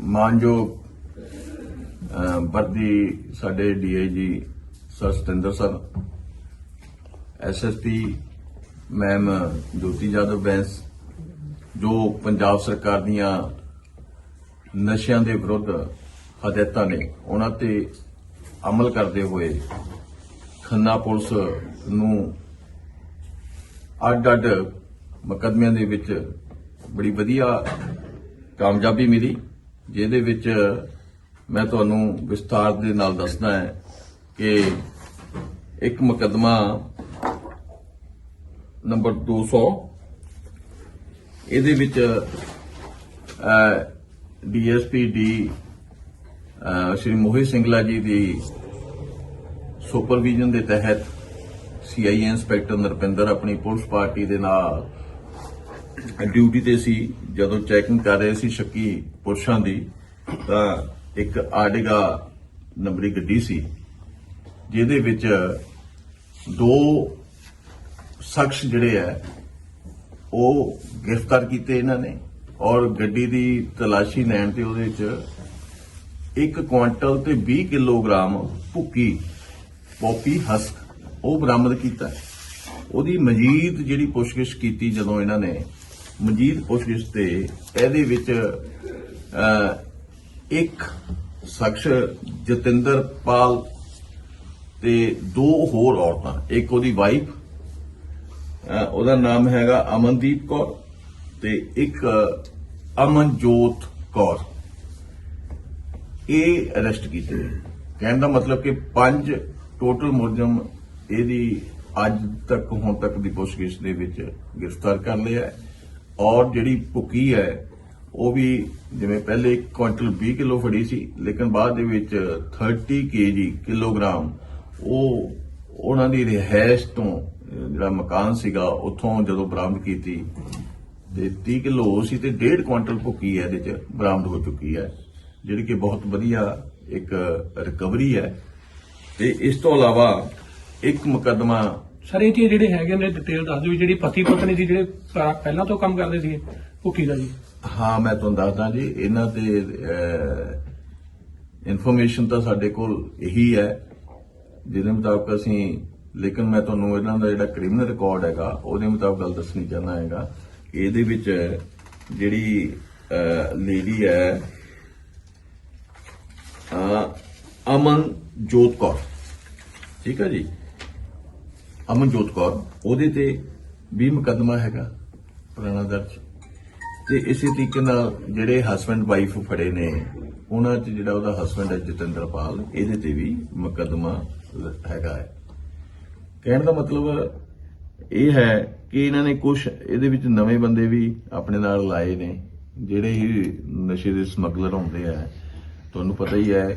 ਮਾਨਯੋਗ ਵਰਦੀ ਸਾਡੇ DIG sir Satinder sir SSP ma'am Jyoti Jadhav Bains, ਜੋ ਪੰਜਾਬ ਸਰਕਾਰ ਦੀਆਂ ਨਸ਼ਿਆਂ ਦੇ ਵਿਰੁੱਧ ਹਦਾਇਤਾਂ ਨੇ, ਉਹਨਾਂ ਤੇ ਅਮਲ ਕਰਦੇ ਹੋਏ ਖੰਨਾ ਪੁਲਿਸ ਨੂੰ ਅੱਡ-ਅੱਡ ਮੁਕੱਦਮਿਆਂ ਦੇ ਵਿੱਚ ਬੜੀ ਵਧੀਆ ਕਾਮਯਾਬੀ ਮਿਲੀ, ਜਿਹਦੇ ਵਿੱਚ ਮੈਂ ਤੁਹਾਨੂੰ ਵਿਸਥਾਰ ਦੇ ਨਾਲ ਦੱਸਣਾ ਹੈ ਕਿ ਇੱਕ ਮੁਕੱਦਮਾ ਨੰਬਰ 200 ਇਹਦੇ ਵਿੱਚ ਡੀਐਸਪੀ ਡੀ ਸ਼੍ਰੀ ਮੋਹਿਤ ਸਿੰਘਲਾ ਜੀ ਦੀ ਸੁਪਰਵਿਜ਼ਨ ਦੇ ਤਹਿਤ ਸੀਆਈਏ ਇੰਸਪੈਕਟਰ ਨਰਪਿੰਦਰ ਆਪਣੀ ਪੁਲਿਸ ਪਾਰਟੀ ਦੇ ਨਾਲ ਡਿਊਟੀ ਤੇ ਸੀ, ਜਦੋਂ ਚੈਕਿੰਗ ਕਰ ਰਹੇ ਸੀ ਸ਼ੱਕੀ ਪੁਰਸ਼ਾਂ ਦੀ, ਤਾਂ ਇੱਕ ਆਡਿਗਾ ਨੰਬਰੀ ਗੱਡੀ ਸੀ, ਜਿਹਦੇ ਵਿੱਚ ਦੋ ਸ਼ਖਸ ਜਿਹੜੇ ਆ, ਉਹ ਗ੍ਰਿਫਤਾਰ ਕੀਤੇ ਇਹਨਾਂ ਨੇ, ਔਰ ਗੱਡੀ ਦੀ ਤਲਾਸ਼ੀ ਲੈਣ ਤੇ ਉਹਦੇ ਵਿੱਚ ਇੱਕ ਕੁਇੰਟਲ ਤੇ 20 ਕਿਲੋਗ੍ਰਾਮ ਭੁੱਕੀ ਪੋਪੀ ਹਸਕ ਉਹ ਬਰਾਮਦ ਕੀਤਾ। ਉਹਦੀ ਮਜੀਦ ਜਿਹੜੀ ਪੁੱਛਗਿੱਛ ਕੀਤੀ ਜਦੋਂ ਇਹਨਾਂ ਨੇ ਮਨਜੀਤ ਪੁੱਛਗਿੱਛ ਤੇ ਇਹਦੇ ਵਿੱਚ ਅਹ, ਇੱਕ ਸ਼ਖਸ ਜਤਿੰਦਰ ਪਾਲ ਤੇ ਦੋ ਹੋਰ ਔਰਤਾਂ ਇੱਕ ਉਹਦੀ ਵਾਈਫ ਅਹ ਉਹਦਾ ਨਾਮ ਹੈਗਾ ਅਮਨਦੀਪ ਕੌਰ ਤੇ ਇੱਕ ਅਮਨਜੋਤ ਕੌਰ ਇਹ ਅਰੈਸਟ ਕੀਤੇ ਗਏ। ਕਹਿਣ ਦਾ ਮਤਲਬ ਕਿ ਪੰਜ ਟੋਟਲ ਮੁਲਜ਼ਮ ਇਹਦੀ ਅੱਜ ਤੱਕ ਹੁਣ ਤੱਕ ਦੀ ਪੁੱਛਗਿੱਛ ਦੇ ਵਿੱਚ ਗ੍ਰਿਫਤਾਰ ਕਰ ਲਿਆ ਹੈ ਔਰ ਜਿਹੜੀ ਭੁੱਕੀ ਹੈ, ਉਹ ਵੀ ਜਿਵੇਂ ਪਹਿਲੇ 1 ਕੁਇੰਟਲ 20 ਕਿਲੋ ਫੜੀ ਸੀ, ਲੇਕਿਨ ਬਾਅਦ ਦੇ ਵਿੱਚ 30 ਕੇਜੀ ਕਿਲੋਗ੍ਰਾਮ, ਉਹ ਉਹਨਾਂ ਦੀ ਰਿਹਾਇਸ਼ ਤੋਂ ਜਿਹੜਾ ਮਕਾਨ ਸੀਗਾ, ਉੱਥੋਂ ਜਦੋਂ ਬਰਾਮਦ ਕੀਤੀ, ਤੇ 30 ਕਿਲੋ ਉਹ ਸੀ ਤੇ 1.5 ਕੁਇੰਟਲ ਭੁੱਕੀ ਹੈ ਇਹਦੇ ਚ, ਬਰਾਮਦ ਹੋ ਚੁੱਕੀ ਹੈ, ਜਿਹੜੀ ਕਿ ਬਹੁਤ ਵਧੀਆ ਇੱਕ ਰਿਕਵਰੀ ਹੈ। ਤੇ ਇਸ ਤੋਂ ਇਲਾਵਾ ਇੱਕ ਮੁਕੱਦਮਾ ਸਰ ਇਹ 'ਚ ਜਿਹੜੇ ਹੈਗੇ ਨੇ ਡਿਟੇਲ ਦੱਸ ਦਿਓ ਵੀ ਜਿਹੜੀ ਪਤੀ ਪਤਨੀ ਦੀ ਜਿਹੜੇ ਪ- ਪਹਿਲਾਂ ਤੋਂ ਕੰਮ ਕਰਦੇ ਸੀ ਭੁੱਕੀ ਦਾ ਜੀ? ਹਾਂ ਮੈਂ ਤੁਹਾਨੂੰ ਦੱਸਦਾ ਜੀ ਇਹਨਾਂ ਤੇ ਇਨਫੋਰਮੇਸ਼ਨ ਤਾਂ ਸਾਡੇ ਕੋਲ ਇਹੀ ਹੈ ਜਿਹਦੇ ਮੁਤਾਬਕ ਅਸੀਂ ਲੇਕਿਨ ਮੈਂ ਤੁਹਾਨੂੰ ਇਹਨਾਂ ਦਾ ਜਿਹੜਾ ਕ੍ਰਿਮੀਨਲ ਰਿਕਾਰਡ ਹੈਗਾ ਉਹਦੇ ਮੁਤਾਬਕ ਗੱਲ ਦੱਸਣੀ ਚਾਹੁੰਦਾ ਹੈਗਾ ਇਹਦੇ ਵਿੱਚ ਜਿਹੜੀ ਲੇਡੀ ਹੈ ਅਹ, ਅਮਨ ਜੋਤ ਕੌਰ। ਠੀਕ ਹੈ ਜੀ? ਅਮਨਜੋਤ ਕੌਰ, ਉਹਦੇ ਤੇ ਵੀ ਮੁਕੱਦਮਾ ਹੈਗਾ ਪੁਰਾਣਾ ਦਰਜ। ਤੇ ਇਸੇ ਤਰੀਕੇ ਨਾਲ ਜਿਹੜੇ ਹਸਬੰਡ ਵਾਈਫ ਫੜੇ ਨੇ, ਉਹਨਾਂ 'ਚ ਜਿਹੜਾ ਉਹਦਾ ਹਸਬੰਡ ਹੈ ਜਤਿੰਦਰਪਾਲ, ਇਹਦੇ ਤੇ ਵੀ ਮੁਕੱਦਮਾ ਹੈਗਾ ਹੈ। ਕਹਿਣ ਦਾ ਮਤਲਬ ਇਹ ਹੈ ਕਿ ਇਹਨਾਂ ਨੇ ਕੁਝ ਇਹਦੇ ਵਿੱਚ ਨਵੇਂ ਬੰਦੇ ਵੀ ਆਪਣੇ ਨਾਲ ਲਾਏ ਨੇ, ਜਿਹੜੇ ਹੀ ਨਸ਼ੇ ਦੇ ਸਮਗਲਰ ਹੁੰਦੇ ਆ। ਤੁਹਾਨੂੰ ਪਤਾ ਹੀ ਹੈ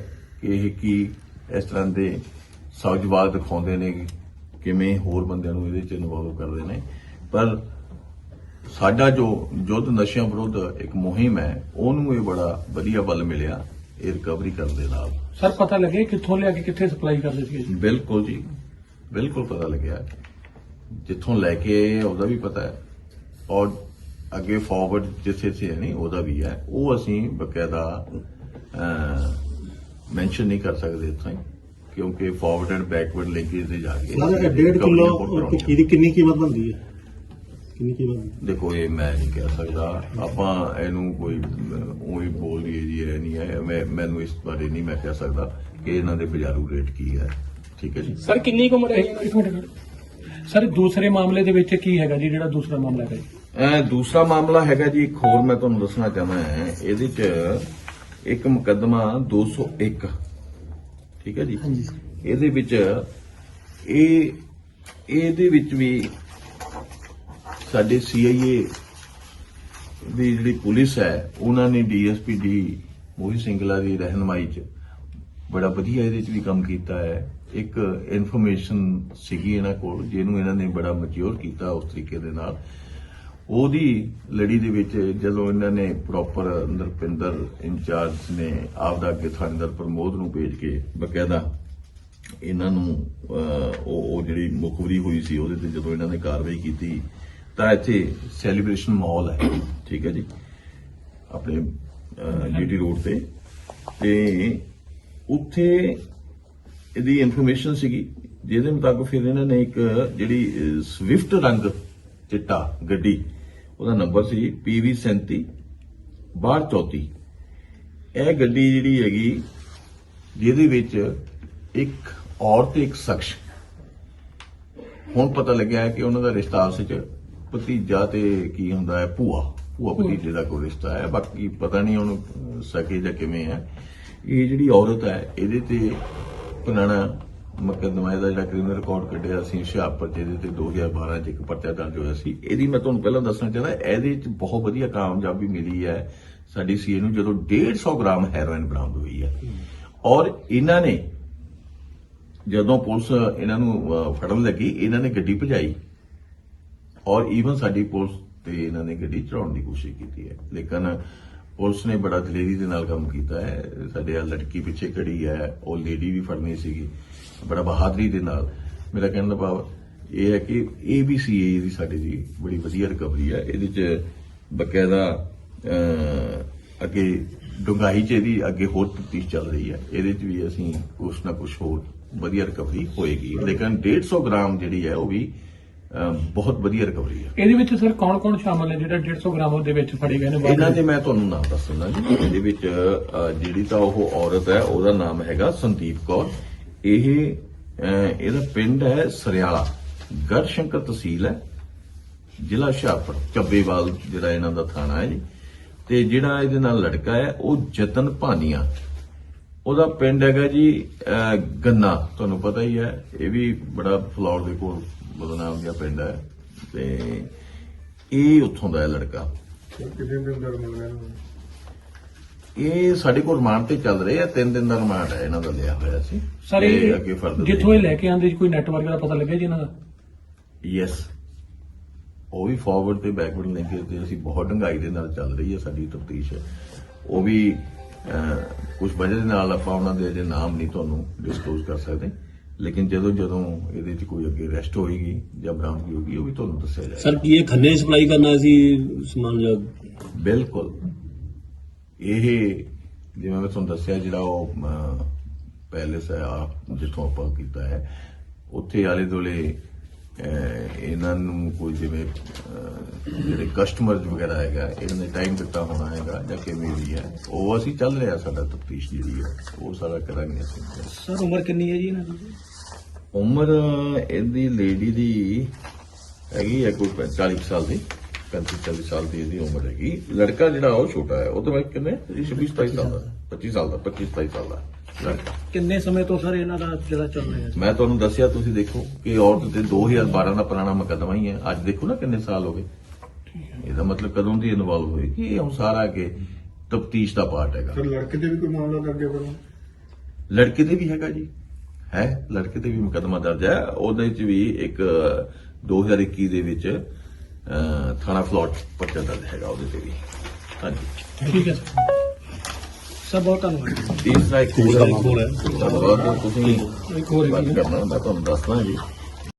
ਕਿ ਇਹ ਕੀ ਇਸ ਤਰ੍ਹਾਂ ਦੇ ਸੌਜਵਾਦ ਦਿਖਾਉਂਦੇ ਨੇ ਕਿਵੇਂ ਹੋਰ ਬੰਦਿਆਂ ਨੂੰ ਇਹਦੇ ਚ ਇਨਵੋਲਵ ਕਰਦੇ ਨੇ। ਪਰ ਸਾਡਾ ਜੋ ਯੁੱਧ ਨਸ਼ਿਆਂ ਵਿਰੁੱਧ ਇੱਕ ਮੁਹਿੰਮ ਹੈ ਉਹਨੂੰ ਇਹ ਬੜਾ ਵਧੀਆ ਬਲ ਮਿਲਿਆ ਇਹ ਰਿਕਵਰੀ ਕਰਨ ਦੇ ਨਾਲ। ਸਰ ਪਤਾ ਲੱਗੇ ਕਿੱਥੋਂ ਲਿਆ ਕੇ ਕਿੱਥੇ ਸਪਲਾਈ ਕਰਦੇ ਜੀ? ਬਿਲਕੁਲ ਜੀ ਬਿਲਕੁਲ ਪਤਾ ਲੱਗਿਆ। ਜਿੱਥੋਂ ਲੈ ਕੇ ਉਹਦਾ ਵੀ ਪਤਾ ਹੈ। ਔਰ ਅੱਗੇ ਫਾਰਵਰਡ ਜਿੱਥੇ ਸੇ ਨਹੀਂ ਉਹਦਾ ਵੀ ਹੈ। ਉਹ ਅਸੀਂ ਬਕਾਇਦਾ ਮੈਂਸ਼ਨ ਨਹੀਂ ਕਰ ਸਕਦੇ ਇੱਥੋਂ ਹੀ। ਕਿਉਂਕਿ ਫਾਰਵਰਡ ਐਂਡ ਬੈਕਵਰਡ ਲਿੰਕੇਜ ਤੇ ਜਾ ਕੇ ਸਰ ਡੇਢ ਕਿਲੋ report ਕਰਾਉਣੀ ਭੁੱਕੀ ਦੀ ਕਿੰਨੀ ਕੀਮਤ ਬਣਦੀ ਹੈ? ਕਿੰਨੀ ਕੀਮਤ ਹੈ? ਦੇਖੋ ਇਹ ਮੈਂ ਨਹੀਂ ਕਹਿ ਸਕਦਾ। ਆਪਾਂ ਇਹਨੂੰ ਕੋਈ ਉਹੀ ਬੋਲ ਦਈਏ ਜੀ ਇਹ ਨਹੀਂ ਹੈ। ਮੈਂ ਮੈਨੂੰ ਇਸ ਬਾਰੇ ਨਹੀਂ ਮੈਂ ਕਹਿ ਸਕਦਾ ਕਿ ਇਹਨਾਂ ਦੇ ਬਾਜ਼ਾਰੂ ਰੇਟ ਕੀ ਹੈ। ਠੀਕ ਹੈ ਜੀ? ਸਰ ਕਿੰਨੀ ਉਮਰ ਹੈ ਇੱਕ ਮਿੰਟ। ਸਰ ਦੂਸਰੇ ਮਾਮਲੇ ਦੇ ਵਿੱਚ ਕੀ ਹੈਗਾ ਜੀ ਜਿਹੜਾ ਦੂਸਰਾ ਮਾਮਲਾ ਜੀ ਇਹ ਦੂਸਰਾ ਮਾਮਲਾ ਹੈਗਾ ਜੀ ਇੱਕ ਹੋਰ ਮੈਂ ਤੁਹਾਨੂੰ ਦੱਸਣਾ ਚਾਹੁੰਦਾ ਹਾਂ। ਇਹਦੇ 'ਚ ਇੱਕ ਮੁਕੱਦਮਾ 201 ਠੀਕ ਹੈ ਜੀ? ਇਹਦੇ ਵਿੱਚ ਇਹ ਇਹਦੇ ਵਿੱਚ ਵੀ ਸਾਡੇ ਸੀਆਈਏ ਦੀ ਜਿਹੜੀ ਪੁਲਿਸ ਹੈ ਉਹਨਾਂ ਨੇ ਡੀਐਸਪੀ ਡੀ ਮੋਹਿਤ ਸਿੰਗਲਾ ਦੀ ਰਹਿਨਮਾਈ 'ਚ ਬੜਾ ਵਧੀਆ ਇਹਦੇ 'ਚ ਵੀ ਕੰਮ ਕੀਤਾ ਹੈ। ਇੱਕ ਇਨਫੋਰਮੇਸ਼ਨ ਸੀਗੀ ਇਹਨਾਂ ਕੋਲ ਜਿਹਨੂੰ ਇਹਨਾਂ ਨੇ ਬੜਾ ਮੈਚੁਰ ਕੀਤਾ ਉਸ ਤਰੀਕੇ ਦੇ ਨਾਲ। ਉਹਦੀ ਲੜੀ ਦੇ ਵਿੱਚ ਜਦੋਂ ਇਹਨਾਂ ਨੇ ਪ੍ਰੋਪਰ ਨਰਪਿੰਦਰ ਇੰਚਾਰਜ ਨੇ ਆਪਦਾ ਅੱਗੇ ਥਾਣੇਦਾਰ ਪ੍ਰਮੋਦ ਨੂੰ ਭੇਜ ਕੇ ਬਕਾਇਦਾ ਇਹਨਾਂ ਨੂੰ ਉਹ ਜਿਹੜੀ ਮੁਖਬਰੀ ਹੋਈ ਸੀ, ਉਹਦੇ ਤੇ ਜਦੋਂ ਇਹਨਾਂ ਨੇ ਕਾਰਵਾਈ ਕੀਤੀ, ਤਾਂ ਇੱਥੇ ਸੈਲੀਬ੍ਰੇਸ਼ਨ ਮਾਹੌਲ ਹੈ। ਠੀਕ ਹੈ ਜੀ। ਆਪਣੇ ਜੀਟੀ ਰੋਡ ਤੇ। ਤੇ ਉੱਥੇ ਇਹਦੀ ਇਨਫੋਰਮੇਸ਼ਨ ਸੀਗੀ, ਜਿਹਦੇ ਮੁਤਾਬਕ ਫਿਰ ਇਹਨਾਂ ਨੇ ਇੱਕ ਜਿਹੜੀ ਸਵਿਫਟ ਰੰਗ ਚਿੱਟਾ ਗੱਡੀ ਉਹਦਾ ਨੰਬਰ ਸੀ PV 37 3234 ਇਹ ਗੱਡੀ ਜਿਹੜੀ ਹੈਗੀ ਜਿਹਦੇ ਵਿੱਚ ਇੱਕ ਔਰਤ ਇੱਕ ਸ਼ਖਸ। ਹੁਣ ਪਤਾ ਲੱਗਿਆ ਹੈ ਕਿ ਉਹਨਾਂ ਦਾ ਰਿਸ਼ਤਾ ਆਪਸ ਵਿੱਚ ਭਤੀਜਾ ਤੇ ਕੀ ਹੁੰਦਾ ਹੈ ਭੂਆ। ਭੂਆ ਭਤੀਜੇ ਦਾ ਕੋਈ ਰਿਸ਼ਤਾ ਹੈ ਬਾਕੀ ਪਤਾ ਨਹੀਂ ਉਹਨੂੰ ਸਕੇ ਜਾਂ ਕਿਵੇਂ ਹੈ। ਇਹ ਜਿਹੜੀ ਔਰਤ ਹੈ ਇਹਦੇ ਤੇ ਪੁਰਾਣਾ ਮੁਕੱਦਮਾ ਇਹਦਾ ਜਿਹੜਾ ਕ੍ਰਿਮੀਨਲ ਰਿਕਾਰਡ ਕੱਢਿਆ ਸੀ, ਹੁਸ਼ਿਆਰਪੁਰ ਚ ਤੇ 2012 ਚ ਇੱਕ ਪਰਚਾ ਦਰਜ ਹੋਇਆ ਸੀ। ਇਹਦੀ ਮੈਂ ਤੁਹਾਨੂੰ ਪਹਿਲਾਂ ਦੱਸਣਾ ਚਾਹੁੰਦਾ, ਇਹਦੇ ਚ ਬਹੁਤ ਵਧੀਆ ਕਾਮਯਾਬੀ ਮਿਲੀ ਹੈ। ਸਾਡੀ ਸੀਏ ਨੂੰ ਜਦੋਂ 150 ਗ੍ਰਾਮ ਹੈਰੋਇਨ ਬਰਾਮਦ ਹੋਈ ਹੈ। ਔਰ ਇਹਨਾਂ ਨੇ ਜਦੋਂ ਪੁਲਿਸ ਇਹਨਾਂ ਨੂੰ ਫੜਨ ਲੱਗੀ, ਇਹਨਾਂ ਨੇ ਗੱਡੀ ਭਜਾਈ। ਔਰ ਈਵਨ ਸਾਡੀ ਪੁਲਿਸ ਤੇ ਇਹਨਾਂ ਨੇ ਗੱਡੀ ਚੜਾਉਣ ਦੀ ਕੋਸ਼ਿਸ਼ ਕੀਤੀ ਹੈ। ਲੇਕਿਨ ਪੁਲਿਸ ਨੇ ਬੜਾ ਦਲੇਰੀ ਦੇ ਨਾਲ ਕੰਮ ਕੀਤਾ ਹੈ। ਸਾਡੇ ਆ ਲੜਕੀ ਪਿੱਛੇ ਖੜੀ ਹੈ। ਉਹ ਲੇਡੀ ਵੀ ਫੜਨੀ ਸੀਗੀ। ਬੜਾ ਬਹਾਦਰੀ ਦੇ ਨਾਲ। ਮੇਰਾ ਕਹਿਣ ਦਾ ਭਾਵ ਇਹ ਹੈ ਕਿ ਏਬੀਸੀਏ ਦੀ ਸਾਡੇ ਦੀ ਬੜੀ ਵਧੀਆ ਰਿਕਵਰੀ ਹੈ ਇਹਦੇ ਚ ਬਕਾਇਦਾ ਅੱਗੇ ਡੁੰਗਾਈ ਚ ਇਹਦੀ ਅੱਗੇ ਹੋਰ ਤਫਤੀਸ਼ ਚੱਲ ਰਹੀ ਹੈ। ਇਹਦੇ ਚ ਵੀ ਅਸੀਂ ਕੁਛ ਨਾ ਕੁਛ ਹੋਰ ਵਧੀਆ ਰਿਕਵਰੀ ਹੋਏਗੀ। ਲੇਕਿਨ 150 ਗ੍ਰਾਮ ਜਿਹੜੀ ਹੈ ਉਹ ਵੀ ਬਹੁਤ ਵਧੀਆ ਰਿਕਵਰੀ ਹੈ ਇਹਦੇ ਵਿੱਚ ਸਰ ਕੌਣ-ਕੌਣ ਸ਼ਾਮਲ ਹੈ? ਜਿਹੜਾ 150 ਗ੍ਰਾਮ ਦੇ ਵਿੱਚ ਫੜੇ ਗਏ ਨੇ ਇਹਨਾਂ? ਦੇ ਮੈਂ ਤੁਹਾਨੂੰ ਨਾਮ ਦੱਸਣਾ ਜੀ। ਇਹਦੇ ਵਿੱਚ ਜਿਹੜੀ ਤਾਂ ਉਹ ਔਰਤ ਹੈ ਉਹਦਾ ਨਾਮ ਹੈਗਾ ਸੰਦੀਪ ਕੌਰ। ਇਹ ਇਹਦਾ ਪਿੰਡ ਹੈ ਸਰਿਆਲਾ। ਗੜਸ਼ੰਕਰ ਤਹਿਸੀਲ ਹੈ ਜ਼ਿਲ੍ਹਾ ਹੁਸ਼ਿਆਰਪੁਰ ਚੱਬੇਵਾਲ ਜਿਹੜਾ ਇਹਨਾਂ ਦਾ ਥਾਣਾ ਹੈ ਜੀ। ਤੇ ਜਿਹੜਾ ਇਹਦੇ ਨਾਲ ਲੜਕਾ ਹੈ ਉਹ ਜਤਨ ਭਾਨੀਆ। ਉਹਦਾ ਪਿੰਡ ਹੈਗਾ ਜੀ ਗੰਨਾ ਤੁਹਾਨੂੰ ਪਤਾ ਹੀ ਹੈ। ਇਹ ਵੀ ਬੜਾ ਫਲੌਰ ਦੇ ਕੋਲ ਬਦਨਾਮ ਜਿਹਾ ਪਿੰਡ ਹੈ ਤੇ ਇਹ ਉੱਥੋਂ ਦਾ ਹੈ ਲੜਕਾ। ਇਹ ਸਾਡੇ ਕੋਲ ਰਿਮਾਂਡ ਤੇ ਚੱਲ ਰਹੇ ਆ ਤਿੰਨ ਦਿਨ ਦਾ ਰਿਮਾਂਡ ਹੈ ਇਹਨਾਂ ਦਾ ਲਿਆ ਹੋਇਆ ਸੀ। ਸਰ ਇਹ ਅੱਗੇ ਫਰਦਰ ਜਿੱਥੋਂ ਇਹ ਲੈ ਕੇ ਆਂਦੇ ਕੋਈ ਨੈਟਵਰਕ ਦਾ ਪਤਾ ਲੱਗਿਆ ਜੀ ਇਹਨਾਂ ਦਾ? ਯੈਸ ਉਹ ਵੀ ਫਾਰਵਰਡ ਤੇ ਬੈਕਵਰਡ ਲਿੰਕੇਜ ਤੇ ਅਸੀਂ ਬਹੁਤ ਡੰਗਾਈ ਦੇ ਨਾਲ ਚੱਲ ਰਹੀ ਹੈ ਸਾਡੀ ਤਫਤੀਸ਼। ਉਹ ਵੀ ਕੁਝ ਵਜ੍ਹਾ ਦੇ ਨਾਲ ਆਪਾਂ ਉਹਨਾਂ ਦੇ ਅਜੇ ਨਾਮ ਨਹੀਂ ਤੁਹਾਨੂੰ ਡਿਸਕਲੋਜ਼ ਕਰ ਸਕਦੇ। ਲੇਕਿਨ ਜਦੋਂ ਜਦੋਂ ਇਹਦੇ 'ਚ ਕੋਈ ਅੱਗੇ ਅਰੈਸਟ ਹੋਏਗੀ ਜਾਂ ਬਰਾਮਦਗੀ ਹੋਗੀ ਉਹ ਵੀ ਤੁਹਾਨੂੰ ਦੱਸਿਆ ਜਾਏਗਾ। ਸਰ ਕੀ ਇਹ ਖੰਨੇ ਸਪਲਾਈ ਕਰਨਾ ਸੀ ਸਮਾਨ ਜਾਂ? ਬਿਲਕੁਲ। ਇਹ ਜਿਵੇਂ ਮੈਂ ਤੁਹਾਨੂੰ ਦੱਸਿਆ ਜਿਹੜਾ ਉਹ ਪੈਲੇਸ ਹੈ ਆ ਜਿੱਥੋਂ ਆਪਾਂ ਕੀਤਾ ਹੈ ਉੱਥੇ ਆਲੇ ਦੋਲੇ ਇਹਨਾਂ ਨੂੰ ਕੋਈ ਜਿਵੇਂ ਜਿਹੜੇ ਕਸਟਮਰ ਵਗੈਰਾ ਹੈਗਾ ਇਹਨਾਂ ਨੇ ਟਾਈਮ ਦਿੱਤਾ ਹੋਣਾ ਹੈਗਾ ਜਾਂ ਕਿਵੇਂ ਵੀ ਹੈ ਉਹ ਅਸੀਂ ਚੱਲ ਰਿਹਾ ਸਾਡਾ ਤਫਤੀਸ਼ ਜਿਹੜੀ ਹੈ ਉਹ ਸਾਰਾ ਕਰਾਂਗੇ ਅਸੀਂ। ਸਰ ਉਮਰ ਕਿੰਨੀ ਹੈ ਜੀ ਇਹਨਾਂ ਦੀ? ਉਮਰ ਇਹਦੀ ਲੇਡੀ ਦੀ ਹੈਗੀ ਹੈ ਕੋਈ 40 ਸਾਲ ਦੀ 35 40 ਸਾਲ ਦੀ ਇਹਦੀ ਉਮਰ ਹੈਗੀ। ਲੜਕਾ ਜਿਹੜਾ ਉਹ ਛੋਟਾ ਹੈ ਉਹ ਤਾਂ ਮੈਂ ਕਿੰਨੇ? 26 27 ਸਾਲ ਦਾ। 25 ਸਾਲ। ਦਾ 25 27 ਸਾਲ ਦਾ ਲੜਕਾ। ਕਿੰਨੇ ਸਮੇਂ ਤੋਂ ਸਰ ਇਹਨਾਂ ਦਾ ਜਿਹੜਾ ਚੱਲ ਰਿਹਾ ਮੈਂ ਤੁਹਾਨੂੰ ਦੱਸਿਆ ਤੁਸੀਂ ਦੇਖੋ ਕਿ ਔਰਤ ਤੇ 2012 ਦਾ ਪੁਰਾਣਾ ਮੁਕੱਦਮਾ ਹੀ ਹੈ। ਅੱਜ ਦੇਖੋ ਨਾ ਕਿੰਨੇ ਸਾਲ ਹੋ ਗਏ। ਇਹਦਾ ਮਤਲਬ ਕਦੋਂ ਦੀ ਇਨਵੋਲਵ ਹੋਈ ਕਿ ਇਹ ਹੁਣ ਸਾਰਾ ਕਿ ਤਫਤੀਸ਼ ਦਾ ਪਾਰਟ ਹੈਗਾ। ਸਰ ਲੜਕੇ ਤੇ ਵੀ ਕੋਈ ਮਾਮਲਾ ਹੈ ਫਿਰ ਲੜਕੇ ਤੇ ਵੀ ਹੈਗਾ ਜੀ। ਹੈ ਲੜਕੇ ਤੇ ਵੀ ਮੁਕੱਦਮਾ ਦਰਜ ਹੈ। ਉਹਦੇ ਚ ਵੀ ਇੱਕ ਅਹ, 2021 ਦੇ ਵਿੱਚ ਥਾਣਾ ਫਲੋਟ ਪਰਚਾ ਦਰਜ ਹੈਗਾ ਉਹਦੇ ਤੇ ਵੀ। ਹਾਂਜੀ। ਠੀਕ ਹੈ ਸਰ। ਬਹੁਤ ਧੰਨਵਾਦ। ਤੀਸਰਾ ਇੱਕ ਹੋਰ ਹੈ। ਧੰਨਵਾਦ ਤੁਸੀਂ ਇੱਕ ਹੋਰ। ਕਰਨਾ ਮੈਂ ਤੁਹਾਨੂੰ ਦੱਸਣਾ ਜੀ।